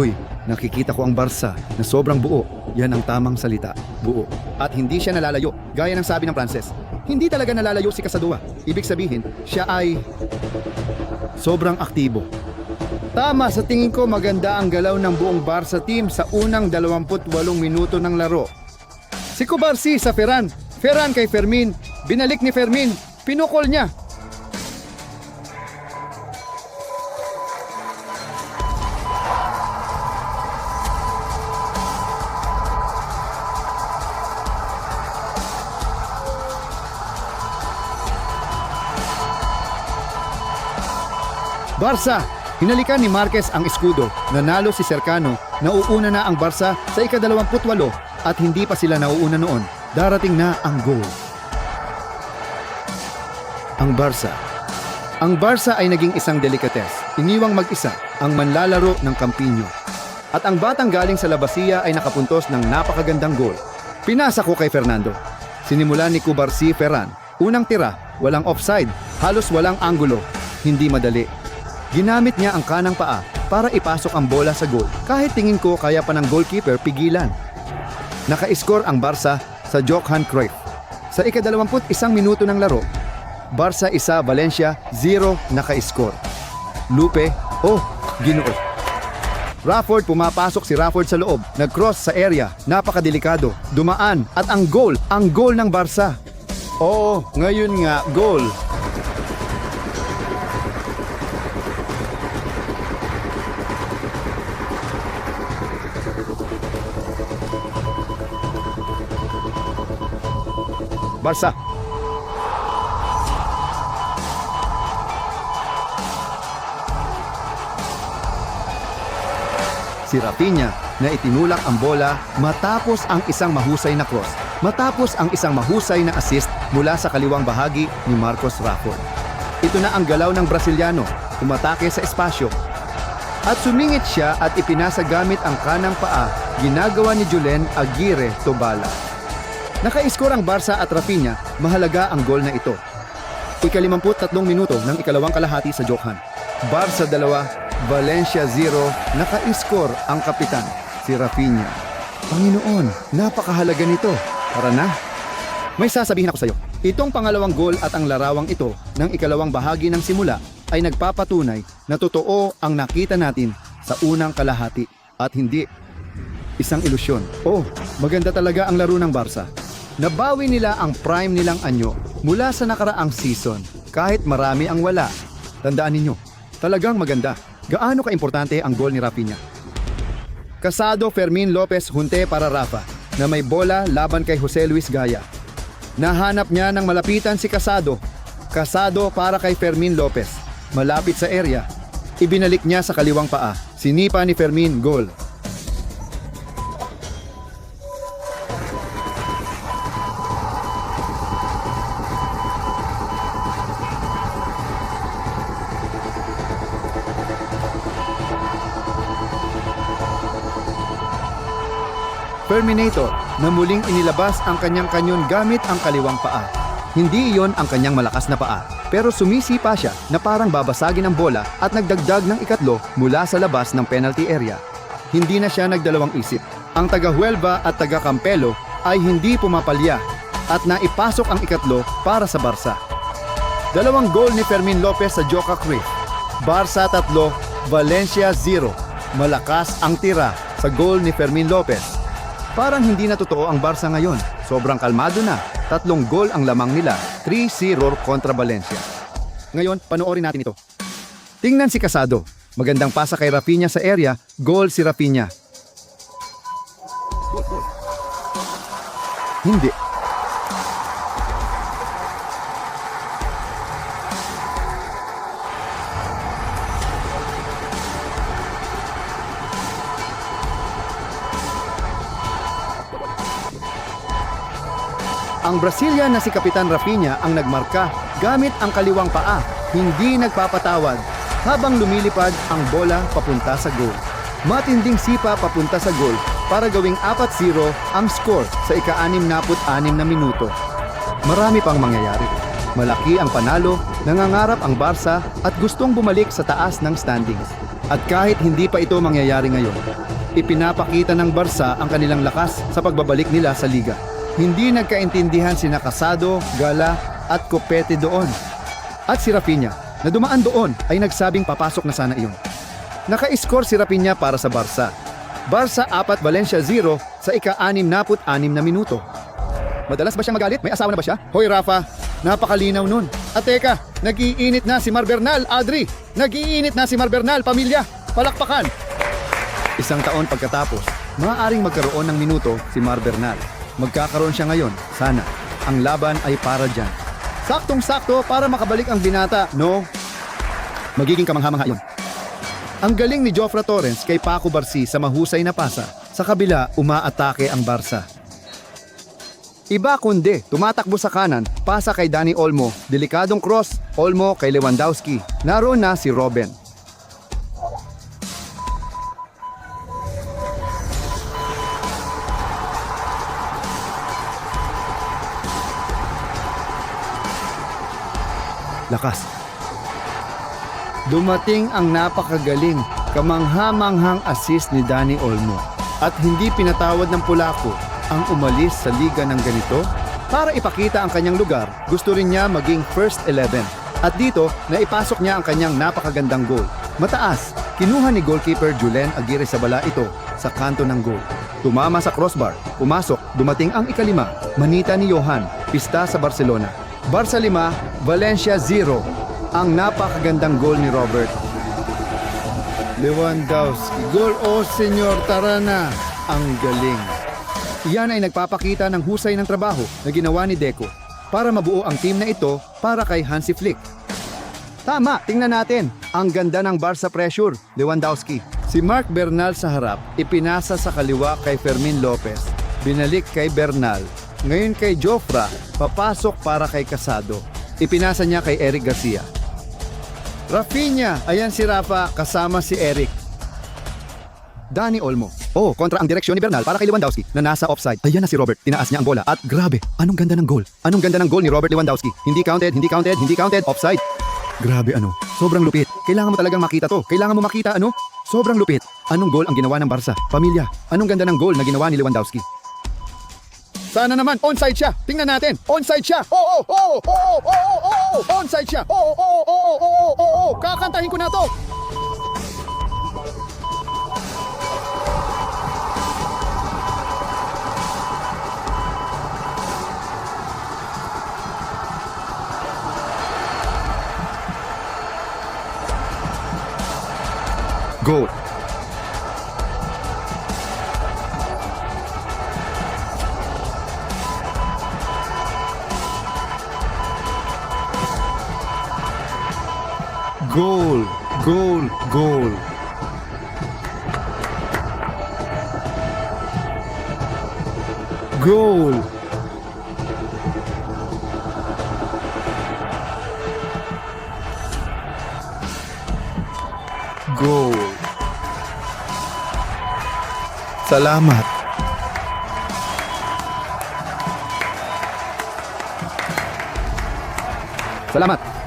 Uy, nakikita ko ang Barca na sobrang buo. Yan ang tamang salita, buo. At hindi siya nalalayo, gaya ng sabi ng Frances. Hindi talaga nalalayo si Casadua. Ibig sabihin, siya ay sobrang aktibo. Tama, sa tingin ko maganda ang galaw ng buong Barca team sa unang 28 minuto ng laro. Si Kubarsi sa Ferran. Ferran kay Fermin. Binalik ni Fermin. Pinukol niya. Barca! Hinalikan ni Marquez ang eskudo. Nanalo si Cercano. Nauuna na ang Barca sa ika-28 at hindi pa sila nauuna noon. Darating na ang goal. Ang Barca. Ang Barca ay naging isang delikates. Iniwang mag-isa ang manlalaro ng Campino. At ang batang galing sa Labasiya ay nakapuntos ng napakagandang goal. Pinasa ko kay Fernando. Sinimula ni Kubarsi Ferran. Unang tira, walang offside, halos walang anggulo. Hindi madali. Ginamit niya ang kanang paa para ipasok ang bola sa goal. Kahit tingin ko kaya pa ng goalkeeper pigilan. Naka-score ang Barca sa Johan Cruyff. Sa ika-21 minuto ng laro, Barca isa, Valencia 0 naka-score. Lupe, oh, ginoo. Rafford pumapasok si Rafford sa loob, nag-cross sa area, napakadelikado, dumaan at ang goal, ang goal ng Barca. Oo, ngayon nga, goal. Barca. Si Rafinha na itinulak ang bola matapos ang isang mahusay na cross, matapos ang isang mahusay na assist mula sa kaliwang bahagi ni Marcos Rashford. Ito na ang galaw ng Brasiliano, umatake sa espasyo. At sumingit siya at ipinasa gamit ang kanang paa, ginagawa ni Julen Aguirre Tobala. Naka-score ang Barca at Rafinha, mahalaga ang gol na ito. Ikalimamput-tatlong minuto ng ikalawang kalahati sa Johan. Barca 2, Valencia 0, naka-score ang kapitan, si Rafinha. Panginoon, napakahalaga nito. Tara na. May sasabihin ako sa iyo. Itong pangalawang gol at ang larawang ito ng ikalawang bahagi ng simula ay nagpapatunay na totoo ang nakita natin sa unang kalahati at hindi isang ilusyon. Oh, maganda talaga ang laro ng Barca. Nabawi nila ang prime nilang anyo mula sa nakaraang season kahit marami ang wala. Tandaan ninyo, talagang maganda. Gaano kaimportante ang gol ni Rafinha? Kasado Fermin Lopez Hunte para Rafa na may bola laban kay Jose Luis Gaya. Nahanap niya ng malapitan si Kasado. Kasado para kay Fermin Lopez. Malapit sa area. Ibinalik niya sa kaliwang paa. Sinipa ni Fermin, goal. Terminator na muling inilabas ang kanyang kanyon gamit ang kaliwang paa. Hindi iyon ang kanyang malakas na paa, pero sumisipa siya na parang babasagin ang bola at nagdagdag ng ikatlo mula sa labas ng penalty area. Hindi na siya nagdalawang isip. Ang taga Huelva at taga Campelo ay hindi pumapalya at naipasok ang ikatlo para sa Barca. Dalawang goal ni Fermin Lopez sa Joka Cruyff. Barca 3, Valencia 0. Malakas ang tira sa goal ni Fermin Lopez. Parang hindi na totoo ang Barca ngayon. Sobrang kalmado na. Tatlong gol ang lamang nila. 3-0 kontra Valencia. Ngayon, panoorin natin ito. Tingnan si Casado. Magandang pasa kay Rafinha sa area. Goal si Rafinha. Hindi. Ang Brazilian na si Kapitan Rafinha ang nagmarka gamit ang kaliwang paa, hindi nagpapatawad habang lumilipad ang bola papunta sa goal. Matinding sipa papunta sa goal para gawing 4-0 ang score sa ika-66 na minuto. Marami pang mangyayari. Malaki ang panalo, nangangarap ang Barca at gustong bumalik sa taas ng standings. At kahit hindi pa ito mangyayari ngayon, ipinapakita ng Barca ang kanilang lakas sa pagbabalik nila sa liga. Hindi nagkaintindihan sina Casado, Gala at Copete doon. At si Rafinha, na dumaan doon ay nagsabing papasok na sana iyon. Naka-score si Rafinha para sa Barca. Barca 4, Valencia 0 sa ika-66 na minuto. Madalas ba siya magalit? May asawa na ba siya? Hoy Rafa, napakalinaw nun. At teka, nag-iinit na si Mar Bernal, Adri. Nag-iinit na si Mar Bernal, pamilya. Palakpakan. Isang taon pagkatapos, maaaring magkaroon ng minuto si Mar Bernal. Magkakaroon siya ngayon, sana. Ang laban ay para dyan. Saktong-sakto para makabalik ang binata, no? Magiging kamangha-mangha yun. Ang galing ni Jofra Torres kay Paco Barsi sa mahusay na pasa. Sa kabila, umaatake ang Barca. Iba kundi, tumatakbo sa kanan, pasa kay Dani Olmo, delikadong cross, Olmo kay Lewandowski. Naroon na si Robben. Lakas. Dumating ang napakagaling, kamangha-manghang assist ni Dani Olmo. At hindi pinatawad ng Pulako ang umalis sa liga ng ganito. Para ipakita ang kanyang lugar, gusto rin niya maging first 11. At dito, naipasok niya ang kanyang napakagandang goal. Mataas, kinuha ni goalkeeper Julen Aguirre Sabala ito sa kanto ng goal. Tumama sa crossbar, pumasok, dumating ang ikalima, manita ni Johan, pista sa Barcelona. Barca 5, Valencia 0. Ang napakagandang goal ni Robert. Lewandowski. Goal o senyor, tara na. Ang galing. Iyan ay nagpapakita ng husay ng trabaho na ginawa ni Deco para mabuo ang team na ito para kay Hansi Flick. Tama, tingnan natin. Ang ganda ng Barca pressure, Lewandowski. Si Mark Bernal sa harap, ipinasa sa kaliwa kay Fermin Lopez. Binalik kay Bernal. Ngayon kay Jofra, papasok para kay Casado. Ipinasa niya kay Eric Garcia. Rafinha, ayan si Rafa kasama si Eric. Dani Olmo. Oh, kontra ang direksyon ni Bernal para kay Lewandowski na nasa offside. Ayan na si Robert, tinaas niya ang bola. At grabe, anong ganda ng goal. Anong ganda ng goal ni Robert Lewandowski. Hindi counted, hindi counted, hindi counted, offside. Grabe ano, sobrang lupit. Kailangan mo talagang makita to. Kailangan mo makita ano? Sobrang lupit. Anong goal ang ginawa ng Barca? Pamilya, anong ganda ng goal na ginawa ni Lewandowski? Sana naman, onside siya. Tingnan natin. Onside siya. Oo, oo, oo, oo, oo, oo, onside siya. Oo, oo, oo, oo, oo, oo. Kakantahin ko na to. Goal. Goal, goal, goal. Goal. Goal. Salamat. Salamat.